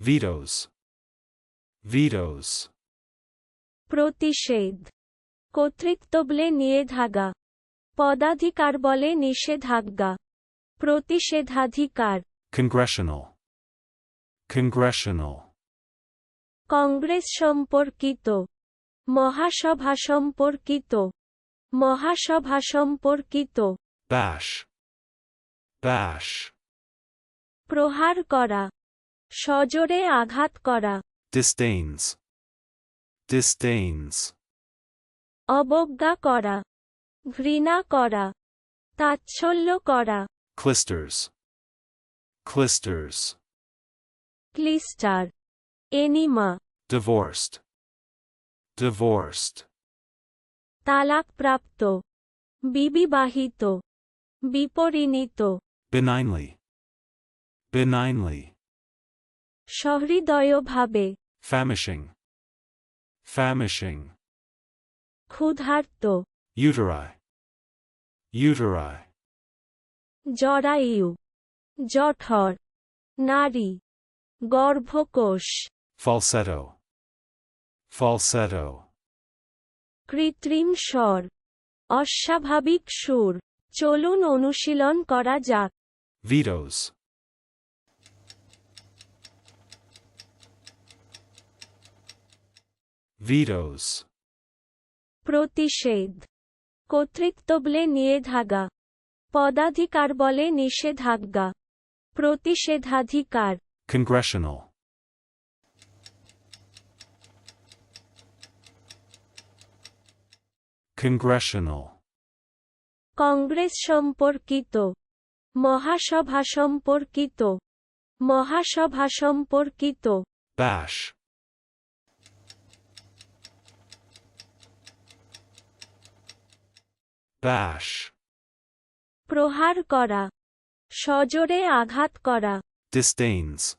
vetoes, vetoes, প্রতিষেধ। কর্তৃত্ব বলে নিয়ে ধাগা পদাধিকার বলে নিষেধাজ্ঞা। প্রতিষেধাধিকার। Congressional, congressional, কংগ্রেস সম্পর্কিত। মহাসভা সম্পর্কিত। মহাসভা সম্পর্কিত। Bash, bash, প্রহার করা। সজোরে আঘাত করা disdains, disdains, অবজ্ঞা করা ঘৃণা করা তাচ্ছল্য করা clisters, clisters, clyster enema divorced, divorced, তালাকপ্রাপ্ত বিবিবাহিত বিপরিণীত benignly, benignly, সহৃদয়ভাবে। Famishing, famishing, ক্ষুধার্ত। Uteri, uteri, জরায়ু। জঠর। নারী। গর্ভকোষ। Falsetto, falsetto, কৃত্রিম স্বর। অস্বাভাবিক সুর। চলুন অনুশীলন করা যাক। Vetoes, vetoes, প্রতিষেধ কর্তৃত্ব বলে নিয়ে ধাগা পদাধিকার বলে নিষেধাজ্ঞা। প্রতিষেধাধিকার। Congressional, congressional, কংগ্রেস সম্পর্কিত। মহাসভা সম্পর্কিত। মহাসভা সম্পর্কিত। Bash, bash, প্রহার করা। সজোরে আঘাত করা। Disdains,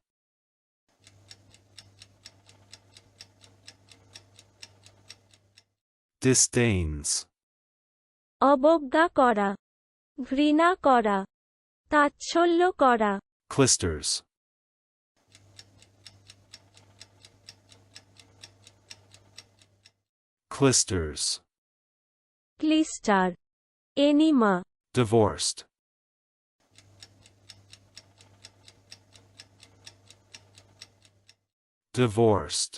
disdains, অবজ্ঞা করা। ঘৃণা করা। তাচ্ছল্য করা। Clisters, clisters, clyster. Enema divorced, divorced,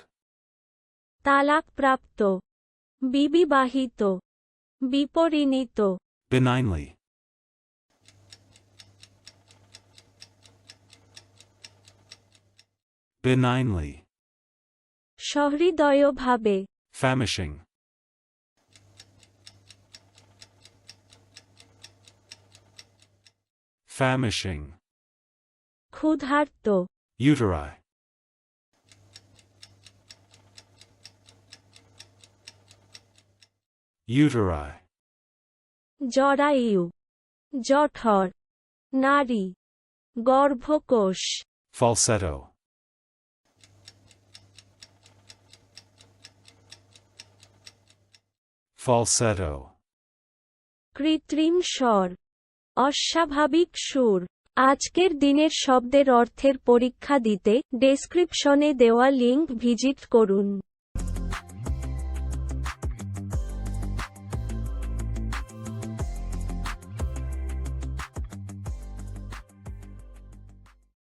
তালাকপ্রাপ্ত বিবিবাহিত বিপরিণীত benignly, benignly, সহৃদয়ভাবে famishing, famishing, ক্ষুধার্ত uteri, uteri, জরায়ু জঠর নারী গর্ভকোষ falsetto, falsetto, কৃত্রিম স্বর অস্বাভাবিক সুর। আজকের দিনের শব্দের অর্থের পরীক্ষা দিতে ডেসক্রিপশনে দেওয়া লিঙ্ক ভিজিট করুন।